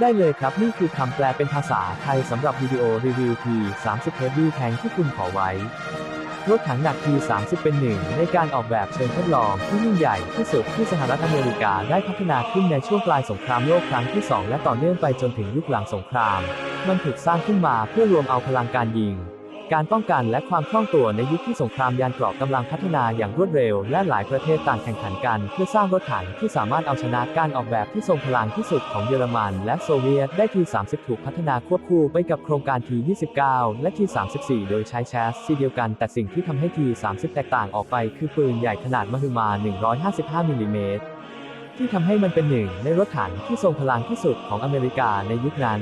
ได้เลยครับ นี่คือคำแปลเป็นภาษาไทยสำหรับวิดีโอรีวิว T30 Heavy Tank ที่คุณขอไว้ รถถังหนัก T30 เป็นหนึ่งในการออกแบบเชิงทดลองที่ยิ่งใหญ่ที่สุดที่สหรัฐอเมริกาได้พัฒนาขึ้นในช่วงปลายสงครามโลกครั้งที่ 2 และต่อเนื่องไปจนถึงยุคหลังสงคราม มันถูกสร้างขึ้นมาเพื่อรวมเอาพลังการยิง การป้องกันและความคล่องตัวในยุคที่สงครามยานเกราะกำลังพัฒนาอย่างรวดเร็ว และหลายประเทศต่างแข่งขันกัน เพื่อสร้างรถถังที่สามารถเอาชนะการออกแบบที่ทรงพลังที่สุดของเยอรมัน และโซเวียตได้ที 30 ถูกพัฒนาควบคู่ไปกับโครงการที 29 และที 34 โดยใช้แชสซีเดียวกัน แต่สิ่งที่ทำให้ที 30 แตกต่างออกไป คือปืนใหญ่ขนาดมหึมา 155 มิลลิเมตรที่ทำให้มันเป็นหนึ่งในรถถังที่ทรงพลังที่สุดของอเมริกาในยุคนั้น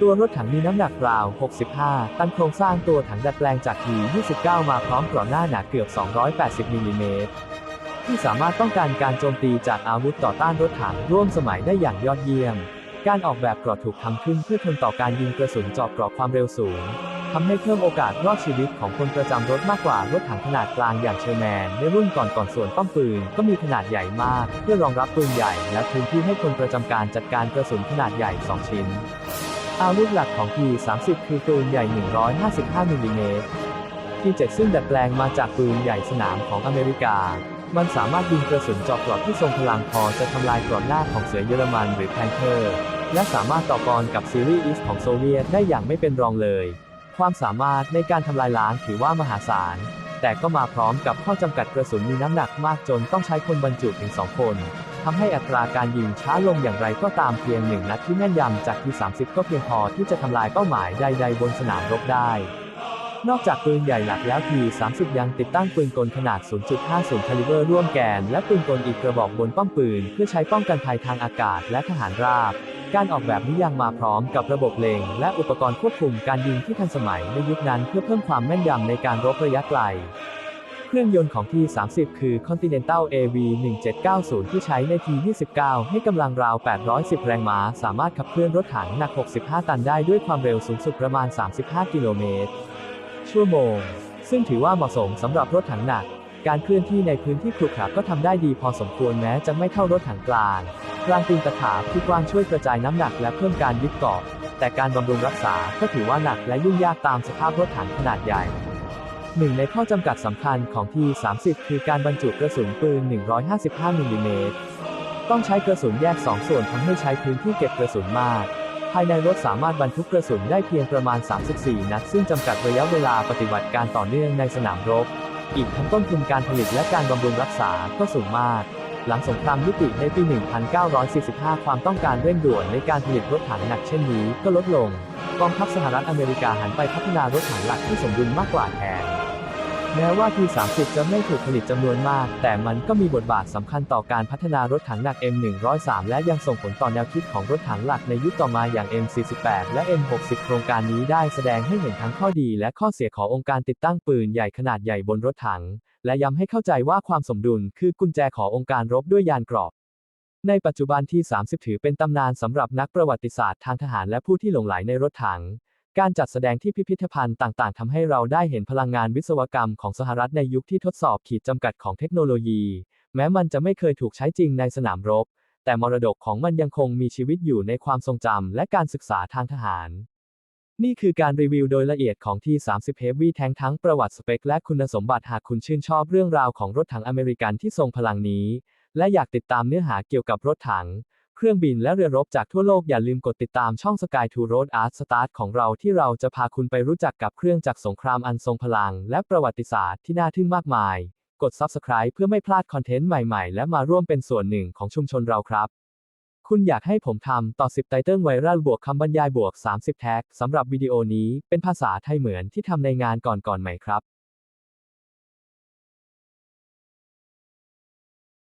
ตัวรถถังมีน้ำหนักราว 65 ตันโครงสร้างตัวถังดัดแปลงจากที29 มาพร้อมกรอบหน้าหนาเกือบ 280มิลลิเมตรที่สามารถป้องกันการโจมตีจากอาวุธต่อต้านรถถังร่วมสมัยได้อย่างยอดเยี่ยม การออกแบบกรอบถูกทำขึ้นเพื่อทนต่อการยิงกระสุนเจาะกรอบความเร็วสูงทำให้เพิ่มโอกาสรอดชีวิตของคนประจำรถมากกว่ารถถังขนาดกลางอย่างเชอร์แมนในรุ่นก่อนก่อนส่วนป้อมปืนก็มีขนาดใหญ่มาก เพื่อรองรับปืนใหญ่ และพื้นที่ให้คนประจำการจัดการกระสุนขนาดใหญ่ 2 ชิ้น อาวุธหลักของ P30 คือปืนใหญ่ 155มิลลิเมตร P7 ซึ่งดัดแปลงมาจากปืนใหญ่สนามของอเมริกา มันสามารถยิงกระสุนเจาะกรอบที่ทรงพลังพอจะทำลายกรอบหน้าของเสือเยอรมันหรือแพนเทอร์ และสามารถต่อกรกับซีรีส์อีสของโซเวียตได้อย่างไม่เป็นรองเลย ความสามารถในการทำลายล้างถือว่ามหาศาล แต่ก็มาพร้อมกับข้อจำกัดกระสุนมีน้ำหนักมากจนต้องใช้คนบรรจุถึง 2 คน ทำให้อัตราการยิงช้าลงอย่างไรก็ตามเพียงหนึ่งนัดที่แม่นยำจากที30 ก็เพียงพอที่จะทำลายเป้าหมายใด ๆ บนสนามรบได้ นอกจากปืนใหญ่หลักแล้วที30 ยังติดตั้งปืนกลขนาด 0.50 คาลิเบอร์ร่วมแกน และปืนกลอีกกระบอกบนป้อมปืน เพื่อใช้ป้องกันภัยทางอากาศและทหารราบ การออกแบบนี้ยังมาพร้อมกับระบบเล็งและอุปกรณ์ควบคุมการยิงที่ทันสมัยในยุคนั้นเพื่อเพิ่มความแม่นยำในการรบระยะไกล เครื่องยนต์ของ T30 คือ Continental AV 1790 ที่ใช้ใน T29 ให้กำลังราว 810 แรงม้า สามารถขับเคลื่อนรถถังหนัก 65 ตันได้ด้วยความเร็วสูงสุดประมาณ 35 กิโลเมตร ชั่วโมง ซึ่งถือว่าเหมาะสมสำหรับรถถังหนัก การเคลื่อนที่ในพื้นที่ขรุขระก็ทำได้ดีพอสมควรแม้จะไม่เท่ารถถังกลาง กลางตีนตะขาบที่กว้างช่วยกระจายน้ำหนักและเพิ่มการยึดเกาะ แต่การบำรุงรักษาก็ถือว่าหนักและยุ่งยากตามสภาพรถถังขนาดใหญ่ หนึ่งในข้อจำกัดสำคัญของ T30 คือการบรรจุกระสุนปืน 155มิลลิเมตร ต้องใช้กระสุนแยก 2 ส่วนทำให้ใช้พื้นที่เก็บกระสุนมาก ภายในรถสามารถบรรทุกกระสุนได้เพียงประมาณ 34 นัด ซึ่งจำกัดระยะเวลาปฏิบัติการต่อเนื่องในสนามรบ อีกทั้งต้นทุนการผลิตและการบำรุงรักษาก็สูงมาก หลังสงครามยุติในปี 1945 ความต้องการเร่งด่วนในการผลิตรถถังหนักเช่นนี้ก็ลดลงกองทัพสหรัฐอเมริกาหันไปพัฒนารถถังหลักที่สมดุลมากกว่าแทน แม้ว่า T30 จะไม่ถูกผลิตจำนวนมาก แต่มันก็มีบทบาทสำคัญต่อการพัฒนารถถังหนัก M103 และยังส่งผลต่อแนวคิดของรถถังหลักในยุคต่อมาอย่าง M48 และ M60 โครงการนี้ได้แสดงให้เห็นทั้งข้อดีและข้อเสียขององค์การติดตั้งปืนใหญ่ขนาดใหญ่บนรถถัง และย้ำให้เข้าใจว่าความสมดุลคือกุญแจขององค์การรบด้วยยานเกราะในปัจจุบันที่ 30 ถือเป็นตำนานสำหรับนักประวัติศาสตร์ทางทหารและผู้ที่หลงไหลในรถถัง การจัดแสดงที่พิพิธภัณฑ์ต่างๆ ทำให้เราได้เห็นพลังงานวิศวกรรมของสหรัฐในยุคที่ทดสอบขีดจำกัดของเทคโนโลยี แม้มันจะไม่เคยถูกใช้จริงในสนามรบ แต่มรดกของมันยังคงมีชีวิตอยู่ในความทรงจำและการศึกษาทางทหาร นี่คือการรีวิวโดยละเอียดของที่30 Heavy Tank ทั้งประวัติสเปค และคุณสมบัติหากคุณชื่นชอบเรื่องราวของรถถังอเมริกันที่ทรงพลังนี้ และอยากติดตามเนื้อหาเกี่ยวกับรถถัง เครื่องบินและเรือรบจากทั่วโลกอย่าลืมกดติดตามช่อง Sky to Road Art Start ของเราที่เราจะพาคุณไปรู้จักกับเครื่องจักรสงครามอันทรงพลัง และประวัติศาสตร์ที่น่าทึ่งมากมาย กด Subscribe เพื่อไม่พลาดคอนเทนต์ใหม่ๆ และมาร่วมเป็นส่วนหนึ่งของชุมชนเราครับ คุณอยากให้ผมทำต่อ 10 ไตเติ้ลไวรัลบวกคำบรรยายบวก 30 แท็กสำหรับวิดีโอนี้เป็นภาษาไทยเหมือนที่ทำในงานก่อนๆไหมครับ